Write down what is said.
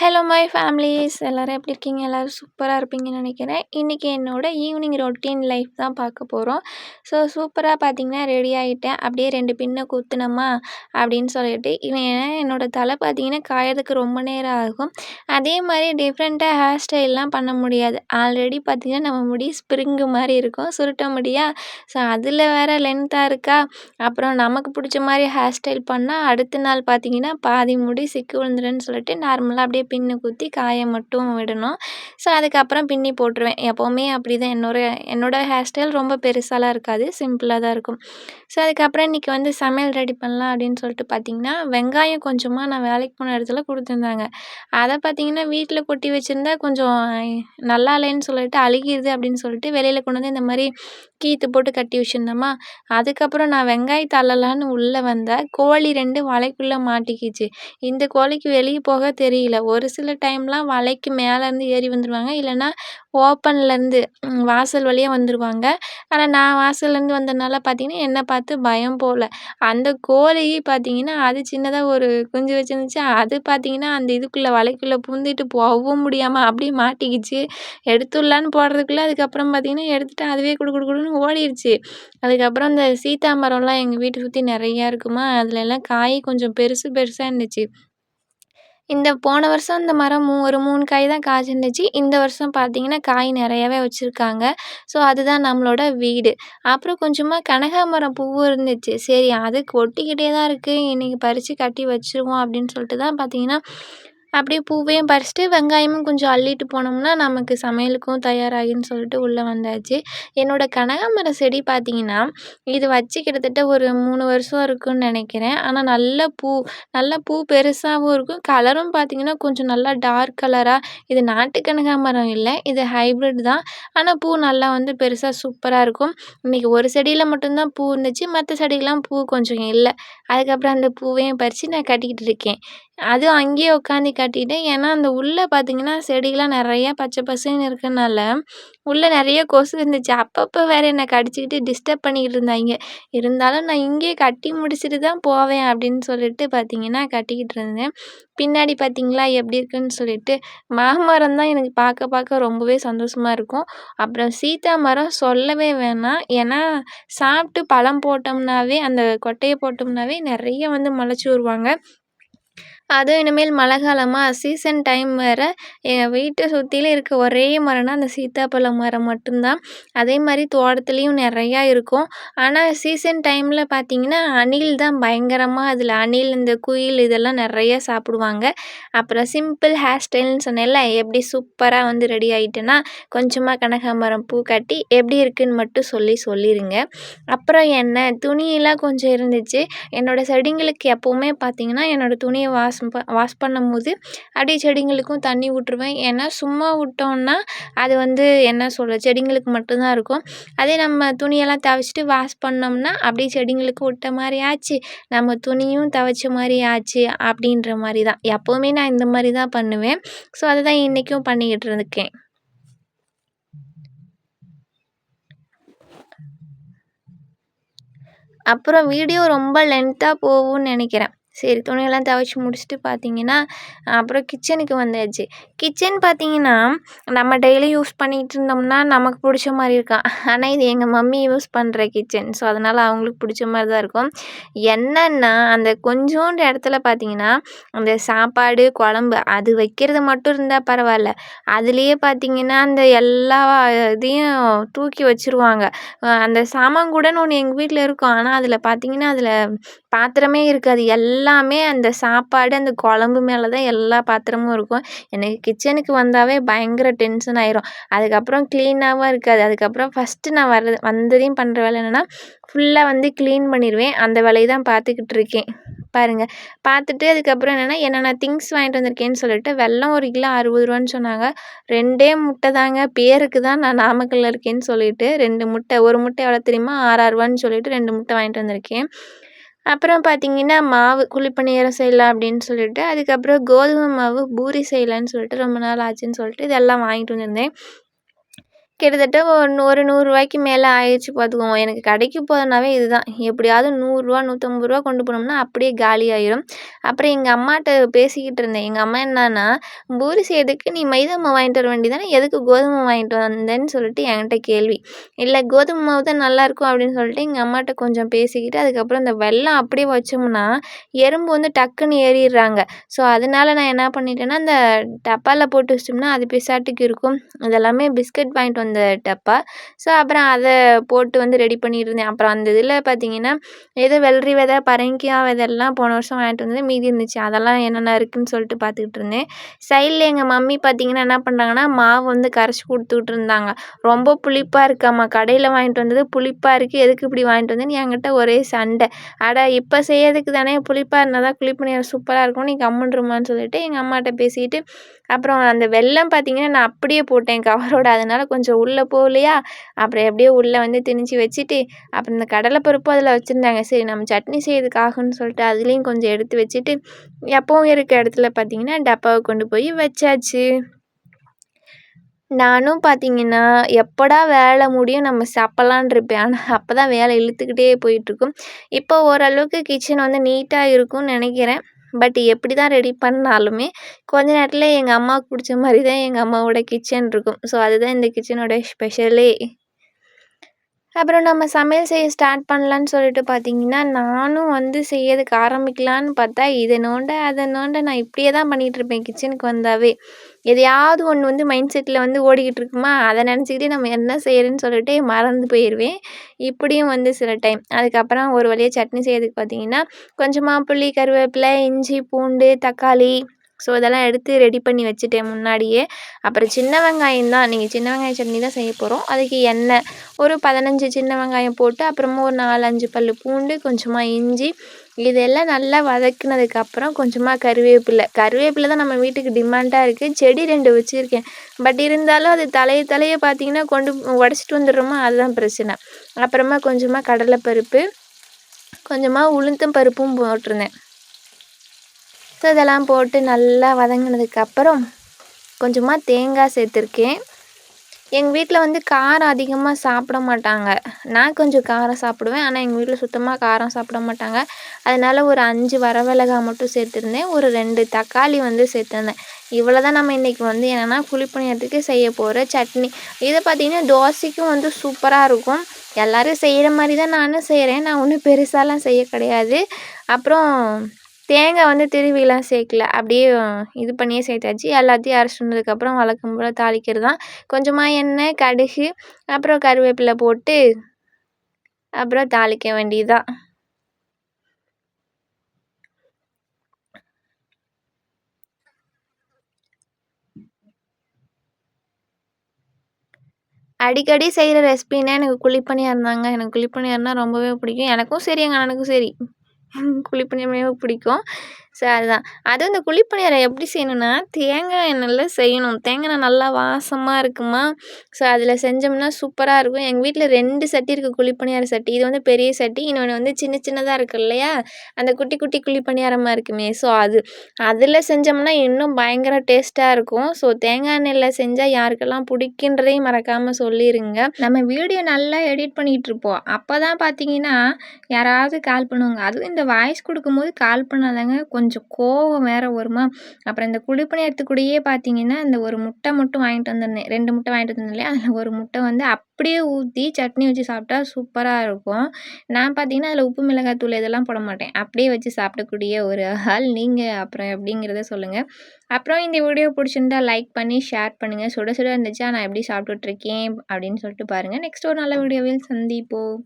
Hello my families எல்லோரும் எப்படி இருக்கீங்க? எல்லோரும் சூப்பராக இருப்பீங்கன்னு நினைக்கிறேன். இன்றைக்கி என்னோடய ஈவினிங் ரொட்டீன் லைஃப் தான் பார்க்க போகிறோம் ஸோ சூப்பராக பார்த்தீங்கன்னா ரெடி ஆகிட்டேன் அப்படியே ரெண்டு பின்னை குத்துனோமா? அப்படின்னு சொல்லிட்டு இவன் என்னோடய தலை பார்த்தீங்கன்னா காயறதுக்கு ரொம்ப நேரம் ஆகும். அதே மாதிரி டிஃப்ரெண்ட்டாக ஹேர் ஸ்டைல்லாம் பண்ண முடியாது. ஆல்ரெடி பார்த்திங்கன்னா நம்ம முடி ஸ்ப்ரிங்கு மாதிரி இருக்கும். சுருட்ட முடியா? ஸோ அதில் வேறு லென்த்தாக இருக்கா? அப்புறம் நமக்கு பிடிச்ச மாதிரி ஹேர் ஸ்டைல் பண்ணால் அடுத்த நாள் பார்த்திங்கன்னா பாதி முடி சிக்கு விழுந்துருன்னு சொல்லிட்டு நார்மலாக அப்படியே பின்னு குத்தி காயை மட்டும் விடணும். ஸோ அதுக்கப்புறம் பின்னி போட்டுருவேன். எப்போவுமே அப்படி தான் என்னோட என்னோடய ஹேர் ஸ்டைல் ரொம்ப பெருசாலாம் இருக்காது. சிம்பிளாக தான் இருக்கும். ஸோ அதுக்கப்புறம் இன்றைக்கி வந்து சமையல் ரெடி பண்ணலாம் அப்படின்னு சொல்லிட்டு பார்த்திங்கன்னா வெங்காயம் கொஞ்சமாக நான் வேலைக்கு போன இடத்துல கொடுத்துருந்தாங்க. அதை பார்த்திங்கன்னா வீட்டில் கொட்டி வச்சுருந்தா கொஞ்சம் நல்லா இல்லைன்னு சொல்லிட்டு அழுகிடுது அப்படின்னு சொல்லிட்டு வெளியில் கொண்டு வந்து இந்த மாதிரி கீற்று போட்டு கட்டி வச்சுருந்தோமா அதுக்கப்புறம் நான் வெங்காயத்தை அள்ளலான்னு உள்ளே வந்தேன் கோழி ரெண்டு வலைக்குள்ளே மாட்டிக்கிச்சு. இந்த கோழிக்கு வெளியே போக தெரியல. ஒரு சில டைம்லாம் வலைக்கு மேலேருந்து ஏறி வந்துடுவாங்க இல்லைன்னா ஓப்பன்லேருந்து வாசல் வழியாக வந்துடுவாங்க ஆனால் நான் வாசல்லேருந்து வந்ததுனால பார்த்தீங்கன்னா என்னை பார்த்து பயம் போல். அந்த கோழி பார்த்தீங்கன்னா அது சின்னதாக ஒரு குஞ்சு வச்சுருந்துச்சு. அது பார்த்திங்கன்னா அந்த இதுக்குள்ளே வலைக்குள்ளே பூந்துட்டு போகவும் முடியாமல் அப்படியே மாட்டிக்கிச்சு. எடுத்துடலான்னு போடுறதுக்குள்ளே அதுக்கப்புறம் பார்த்திங்கன்னா எடுத்துட்டு அதுவே குடு குடு குடுன்னு ஓடிடுச்சு அதுக்கப்புறம் இந்த சீத்தா மரம்லாம் எங்கள் வீட்டை சுற்றி நிறையா இருக்குமா? அதுலெல்லாம் காய் கொஞ்சம் பெருசு பெருசாக இருந்துச்சு. இந்த போன வருஷம் இந்த மரம் மூ ஒரு மூணு காய் தான் காய்ச்சிருந்துச்சு. இந்த வருஷம் பார்த்தீங்கன்னா காய் நிறையாவே வச்சுருக்காங்க. ஸோ அதுதான் நம்மளோட வீடு. அப்புறம் கொஞ்சமாக கனகாமரம் பூவும் இருந்துச்சு. சரி அது கொட்டிக்கிட்டே தான் இருக்குது இன்றைக்கி பறித்து கட்டி வச்சுருவோம் அப்படின்னு சொல்லிட்டு தான் பார்த்தீங்கன்னா அப்படியே பூவையும் பறிச்சுட்டு வெங்காயமும் கொஞ்சம் அள்ளிட்டு போனோம்னா நமக்கு சமையலுக்கும் தயாராகின்னு சொல்லிட்டு உள்ளே வந்தாச்சு. என்னோடய கனகாம்பரம் செடி பார்த்திங்கன்னா இது வச்சு கிட்டத்தட்ட ஒரு மூணு வருஷம் இருக்குன்னு நினைக்கிறேன். ஆனால் நல்ல பூ நல்ல பூ பெருசாகவும் இருக்கும். கலரும் பார்த்திங்கன்னா கொஞ்சம் நல்லா டார்க் கலராக இது நாட்டு கனகாம்பரம் இல்லை இது ஹைப்ரிட் தான். ஆனால் பூ நல்லா வந்து பெருசாக சூப்பராக இருக்கும். இன்றைக்கி ஒரு செடியில் மட்டும்தான் பூ இருந்துச்சு மற்ற செடியெலாம் பூ கொஞ்சம் இல்லை. அதுக்கப்புறம் அந்த பூவையும் பறித்து நான் கட்டிக்கிட்டு இருக்கேன். அதுவும் அங்கேயே உட்காந்து காட்டிட்டேன். ஏன்னா அந்த உள்ளே பார்த்தீங்கன்னா செடிகள்லாம் நிறையா பச்சை பசேல்னு இருக்கனால உள்ளே நிறைய கொசு இருந்துச்சு. அப்பப்போ வேறு என்னை கடிச்சிக்கிட்டு டிஸ்டர்ப் பண்ணிக்கிட்டு இருந்தாங்க. இருந்தாலும் நான் இங்கேயே கட்டி முடிச்சுட்டு தான் போவேன் அப்படின்னு சொல்லிட்டு பார்த்தீங்கன்னா கட்டிக்கிட்டு இருந்தேன். பின்னாடி பார்த்தீங்களா எப்படி இருக்குன்னு சொல்லிட்டு மாமரம் தான் எனக்கு பார்க்க பார்க்க ரொம்பவே சந்தோஷமாக இருக்கும். அப்புறம் சீத்தா மரம் சொல்லவே வேணாம். ஏன்னா சாப்பிட்டு பழம் போட்டோம்னாவே அந்த கொட்டையை போட்டோம்னாவே நிறைய வந்து முளைச்சி வருவாங்க. அதுவும் இனிமேல் மழை காலமாக சீசன் டைம் வேறு. எங்கள் வீட்டை சுற்றிலும் இருக்க ஒரே மரம்னா அந்த சீத்தாப்பழம் மரம் மட்டும்தான். அதே மாதிரி தோட்டத்துலேயும் நிறையா இருக்கும். ஆனால் சீசன் டைமில் பார்த்திங்கன்னா அணில் தான் பயங்கரமாக அதில் அணில் இந்த குயில் இதெல்லாம் நிறையா சாப்பிடுவாங்க. அப்புறம் சிம்பிள் ஹேர் ஸ்டைல்னு சொன்னேன்ல எப்படி சூப்பராக வந்து ரெடி ஆகிட்டேன்னா கொஞ்சமாக கனகாம்பரம் பூ கட்டி எப்படி இருக்குன்னு மட்டும் சொல்லி சொல்லிடுங்க அப்புறம் என்ன? துணியெல்லாம் கொஞ்சம் இருந்துச்சு. என்னோடய செடிங்களுக்கு எப்போவுமே பார்த்திங்கன்னா என்னோடய துணியை வாஷ் ப வாஷ் பண்ணும்போது அப்படியே செடிங்களுக்கும் தண்ணி விட்ருவேன் ஏன்னா சும்மா விட்டோன்னா அது வந்து என்ன சொல்ல செடிங்களுக்கு மட்டும்தான் இருக்கும். அதே நம்ம துணியெல்லாம் துவச்சிட்டு வாஷ் பண்ணோம்னா அப்படியே செடிங்களுக்கு விட்ட மாதிரி ஆச்சு நம்ம துணியும் துவைச்ச மாதிரி ஆச்சு அப்படின்ற மாதிரி தான் எப்போவுமே நான் இந்த மாதிரி தான் பண்ணுவேன். ஸோ அதை தான் இன்றைக்கும் பண்ணிக்கிட்டு இருக்கேன் அப்புறம் வீடியோ ரொம்ப லென்த்தாக போகும்னு நினைக்கிறேன். சரி துணியெல்லாம் துவைச்சி முடிச்சுட்டு பார்த்தீங்கன்னா அப்புறம் கிச்சனுக்கு வந்தாச்சு. கிச்சன் பார்த்தீங்கன்னா நம்ம டெய்லி யூஸ் பண்ணிகிட்டு இருந்தோம்னா நமக்கு பிடிச்ச மாதிரி இருக்கும் ஆனால் இது எங்கள் மம்மி யூஸ் பண்ணுற கிச்சன் ஸோ அதனால் அவங்களுக்கு பிடிச்ச மாதிரி தான் இருக்கும். என்னென்னா அந்த கொஞ்சோண்டு இடத்துல பார்த்தீங்கன்னா அந்த சாப்பாடு குழம்பு அது வைக்கிறது மட்டும் இருந்தால் பரவாயில்ல. அதுலேயே பார்த்தீங்கன்னா அந்த எல்லா இதையும் தூக்கி வச்சுருவாங்க. அந்த சாமான் கூடன்னு ஒன்று எங்கள் வீட்டில் இருக்கும். ஆனால் அதில் பார்த்தீங்கன்னா அதில் பாத்திரமே இருக்காது. எல்லாமே அந்த சாப்பாடு அந்த குழம்பு மேலே தான் எல்லா பாத்திரமும் இருக்கும். எனக்கு கிச்சனுக்கு வந்தாவே பயங்கர டென்ஷன் ஆயிரும். அதுக்கப்புறம் க்ளீனாகவும் இருக்காது. அதுக்கப்புறம் ஃபஸ்ட்டு நான் வர்றது வந்ததையும் பண்ணுற வேலை என்னென்னா ஃபுல்லாக வந்து க்ளீன் பண்ணிடுவேன் அந்த வேலையை தான் பார்த்துக்கிட்டு இருக்கேன். பாருங்கள் பார்த்துட்டு அதுக்கப்புறம் என்னென்னா என்னென்ன திங்ஸ் வாங்கிட்டு வந்திருக்கேன்னு சொல்லிட்டு வெல்லம் ஒரு கிலோ அறுபது ரூபான்னு சொன்னாங்க. ரெண்டே முட்டை தாங்க. பேருக்கு தான் நான் நாமக்கல்லில் இருக்கேன்னு சொல்லிட்டு ரெண்டு முட்டை ஒரு முட்டை எவ்வளோ தெரியுமா? ஆறாயிரரூபான்னு சொல்லிட்டு ரெண்டு முட்டை வாங்கிட்டு வந்திருக்கேன். அப்புறம் பார்த்தீங்கன்னா மாவு குழிப்பணியாரம் செய்யலாம் அப்படின்னு சொல்லிட்டு அதுக்கப்புறம் கோதுமை மாவு பூரி செய்யலான்னு சொல்லிட்டு ரொம்ப நாள் ஆச்சுன்னு சொல்லிட்டு இதெல்லாம் வாங்கிட்டு வந்திருந்தேன். கிட்டத்தட்ட ஒரு ஒரு நூறுரூவாய்க்கு மேலே ஆயிடுச்சு பார்த்துக்கோங்க. எனக்கு கடைக்கு போகிறதுனாவே இதுதான். எப்படியாவது நூறுரூவா நூற்றம்பது ரூபா கொண்டு போனோம்னா அப்படியே காலி ஆயிரும். அப்புறம் எங்கள் அம்மாட்ட பேசிக்கிட்டு இருந்தேன். எங்கள் அம்மா என்னன்னா பூரி செய்யறதுக்கு நீ மைதா மாவு வாங்கிட்டு வர வேண்டியதானே எதுக்கு கோதுமை வாங்கிட்டு வந்தேன்னு சொல்லிட்டு என்கிட்ட கேள்வி. இல்லை கோதுமை மாவு தான் நல்லாயிருக்கும் அப்படின்னு சொல்லிட்டு எங்கள் அம்மாட்ட கொஞ்சம் பேசிக்கிட்டு அதுக்கப்புறம் இந்த வெள்ளம் அப்படியே வச்சோம்னா எறும்பு வந்து டக்குன்னு ஏறிடுறாங்க. ஸோ அதனால நான் என்ன பண்ணிட்டேன்னா அந்த டப்பாவில் போட்டு வச்சிட்டோம்னா அது பிசாட்டுக்கு இருக்கும். இதெல்லாமே பிஸ்கட் வாங்கிட்டு வந்து அந்த டப்பா. ஸோ அப்புறம் அதை போட்டு வந்து ரெடி பண்ணிட்டு இருந்தேன் அப்புறம் அந்த இதில் பார்த்தீங்கன்னா ஏதோ வெள்ளரி விதை பரங்கிக்காய் விதைலாம் போன வருஷம் வாங்கிட்டு வந்தது. மீதி இருந்துச்சு. அதெல்லாம் என்னென்ன இருக்குதுன்னு சொல்லிட்டு பார்த்துக்கிட்டு இருந்தேன். சைடில் எங்கள் மம்மி பார்த்தீங்கன்னா என்ன பண்ணுறாங்கன்னா மாவு வந்து கரைச்சி கொடுத்துக்கிட்டு இருந்தாங்க ரொம்ப புளிப்பாக இருக்காம்மா கடையில் வாங்கிட்டு வந்தது புளிப்பாக இருக்குது எதுக்கு இப்படி வாங்கிட்டு வந்தேன்னு என்கிட்ட ஒரே சண்டை. அட இப்போ செய்யறதுக்கு தானே புளிப்பாக இருந்தால் தான் குழிப்பணியாரம் சூப்பராக இருக்கும். நீ கம்முன்றுமான்னு சொல்லிட்டு எங்கள் அம்மாட்ட பேசிட்டு அப்புறம் அந்த வெல்லம் பார்த்தீங்கன்னா நான் அப்படியே போட்டேன் கவரோட. அதனால கொஞ்சம் உள்ளே போகலையா? அப்புறம் எப்படியோ உள்ளே வந்து திணிச்சு வச்சுட்டு அப்புறம் இந்த கடலைப்பருப்பு அதில் வச்சுருந்தாங்க. சரி நம்ம சட்னி செய்யறதுக்காகன்னு சொல்லிட்டு அதுலேயும் கொஞ்சம் எடுத்து வச்சுட்டு எப்பவும் இருக்க இடத்துல பார்த்தீங்கன்னா டப்பாவை கொண்டு போய் வச்சாச்சு. நானும் பார்த்தீங்கன்னா எப்படா வேலை முடியும் நம்ம சாப்பிட்லான் இருப்பேன். ஆனால் அப்போ தான் வேலை இழுத்துக்கிட்டே போயிட்டுருக்கும் இப்போ ஓரளவுக்கு கிச்சன் வந்து நீட்டாக இருக்கும்னு நினைக்கிறேன். பட் எப்படி தான் ரெடி பண்ணாலுமே கொஞ்ச நேரத்தில் எங்கள் அம்மாவுக்கு பிடிச்ச மாதிரி தான் எங்கள் அம்மாவோட கிச்சன் இருக்கும். ஸோ அதுதான் இந்த கிச்சனோட ஸ்பெஷலே அப்புறம் நம்ம சமையல் செய்ய ஸ்டார்ட் பண்ணலான்னு சொல்லிட்டு பார்த்தீங்கன்னா நானும் வந்து செய்யறதுக்கு ஆரம்பிக்கலான்னு பார்த்தா இதை நோண்ட அதை நோண்ட நான் இப்படியே தான் பண்ணிகிட்ருப்பேன் கிச்சனுக்கு வந்தாவே. எதையாவது ஒன்று வந்து மைண்ட் செட்டில் வந்து ஓடிக்கிட்டு இருக்குமா அதை நினச்சிக்கிட்டே நம்ம என்ன செய்கிறேன்னு சொல்லிட்டு மறந்து போயிடுவேன் இப்படியும் வந்து சில டைம் அதுக்கப்புறம் ஒரு வழியாக சட்னி செய்யறதுக்கு பார்த்தீங்கன்னா கொஞ்சமாக புளி கருவேப்பிலை இஞ்சி பூண்டு தக்காளி ஸோ இதெல்லாம் எடுத்து ரெடி பண்ணி வச்சுட்டேன் முன்னாடியே. அப்புறம் சின்ன வெங்காயம் தான். நீங்கள் சின்ன வெங்காய சட்னி தான் செய்ய போகிறோம் அதுக்கு எண்ணெய். ஒரு பதினஞ்சு சின்ன வெங்காயம் போட்டு அப்புறமா ஒரு நாலு அஞ்சு பல் பூண்டு கொஞ்சமாக இஞ்சி. இதெல்லாம் நல்லா வதக்குனதுக்கப்புறம் கொஞ்சமாக கருவேப்பிலை. கருவேப்பிலை தான் நம்ம வீட்டுக்கு டிமாண்டாக இருக்குது செடி ரெண்டு வச்சுருக்கேன். பட் இருந்தாலும் அது தலையை தலையை பார்த்தீங்கன்னா கொண்டு உடச்சிட்டு வந்துடுறோமோ அதுதான் பிரச்சனை. அப்புறமா கொஞ்சமாக கடலைப்பருப்பு கொஞ்சமாக உளுத்தம் பருப்பும் போட்டிருந்தேன். ஸோ இதெல்லாம் போட்டு நல்லா வதங்கினதுக்கப்புறம் கொஞ்சமாக தேங்காய் சேர்த்துருக்கேன். எங்கள் வீட்டில் வந்து காரம் அதிகமாக சாப்பிட மாட்டாங்க. நான் கொஞ்சம் காரம் சாப்பிடுவேன். ஆனால் எங்கள் வீட்டில் சுத்தமாக காரம் சாப்பிட மாட்டாங்க. அதனால் ஒரு அஞ்சு வரமிளகாய் மட்டும் சேர்த்துருந்தேன். ஒரு ரெண்டு தக்காளி வந்து சேர்த்துருந்தேன். இவ்வளோ தான் நம்ம இன்றைக்கி வந்து என்னென்னா குழிப்பணியத்துக்கு செய்ய போகிற சட்னி. இதை பார்த்திங்கன்னா தோசைக்கும் வந்து சூப்பராக இருக்கும். எல்லோரும் செய்கிற மாதிரி தான் நானும் செய்கிறேன் நான் ஒன்றும் பெருசாலாம் செய்ய கிடையாது. அப்புறம் தேங்காய் வந்து திருவிலாம் சேர்க்கல. அப்படியே இது பண்ணியே சேர்த்தாச்சு. எல்லாத்தையும் அரைச்சினதுக்கப்புறம் வழக்கம் போல் தாளிக்கிறது தான் கொஞ்சமாக எண்ணெய் கடுகு அப்புறம் கருவேப்பிலை போட்டு அப்புறம் தாளிக்க வேண்டியது தான் அடிக்கடி செய்கிற ரெசிபின்னா எனக்கு குழிப்பணியாக இருந்தாங்க எனக்கு குழிப்பணியாரம்னா ரொம்பவே பிடிக்கும். எனக்கும் சரி எங்கள் அண்ணனுக்கும் சரி. குழிப்பணியாரமே பிடிக்கும். ஸோ அதுதான். அதுவும் இந்த குழிப்பணியாரம் எப்படி செய்யணும்னா தேங்காய் எண்ணெயில் செய்யணும். தேங்காய் எண்ணெய் நல்லா வாசமாக இருக்குமா? ஸோ அதில் செஞ்சோம்னா சூப்பராக இருக்கும். எங்கள் வீட்டில் ரெண்டு சட்டி இருக்குது குழிப்பணியார சட்டி. இது வந்து பெரிய சட்டி இன்னொன்று வந்து சின்ன சின்னதாக இருக்குது இல்லையா? அந்த குட்டி குட்டி குழிப்பணியாரமாக இருக்குமே. ஸோ அது அதில் செஞ்சோம்னா இன்னும் பயங்கர டேஸ்ட்டாக இருக்கும். ஸோ தேங்காய் எண்ணெயில் செஞ்சால் யாருக்கெல்லாம் பிடிக்குன்றதையும் மறக்காமல் சொல்லிடுங்க நம்ம வீடியோ நல்லா எடிட் பண்ணிகிட்ருப்போம். அப்போ தான் பார்த்தீங்கன்னா யாராவது கால் பண்ணுவாங்க. அதுவும் இந்த வாய்ஸ் கொடுக்கும்போது கால் பண்ணாதாங்க கொஞ்சம் கொஞ்சம் கோவம் வேறு வருமா? அப்புறம் இந்த குழிப்பணியாரத்துக்கூடயே பார்த்தீங்கன்னா இந்த ஒரு முட்டை மட்டும் வாங்கிட்டு வந்திருந்தேன் ரெண்டு முட்டை வாங்கிட்டு வந்திருந்தேன் இல்லையா? அதில் ஒரு முட்டை வந்து அப்படியே ஊற்றி சட்னி வச்சு சாப்பிட்டா சூப்பராக இருக்கும். நான் பார்த்தீங்கன்னா அதில் உப்பு மிளகாய் தூள் இதெல்லாம் போட மாட்டேன். அப்படியே வச்சு சாப்பிடக்கூடிய ஒரு ஆள் நீங்கள் அப்புறம் எப்படிங்கிறத சொல்லுங்கள் அப்புறம் இந்த வீடியோ பிடிச்சிருந்தா லைக் பண்ணி ஷேர் பண்ணுங்கள் சுட சுட இருந்துச்சா? நான் எப்படி சாப்பிட்டுட்ருக்கேன் அப்படின்னு சொல்லிட்டு பாருங்கள் நெக்ஸ்ட் ஒரு நல்ல வீடியோவில் சந்திப்போம்.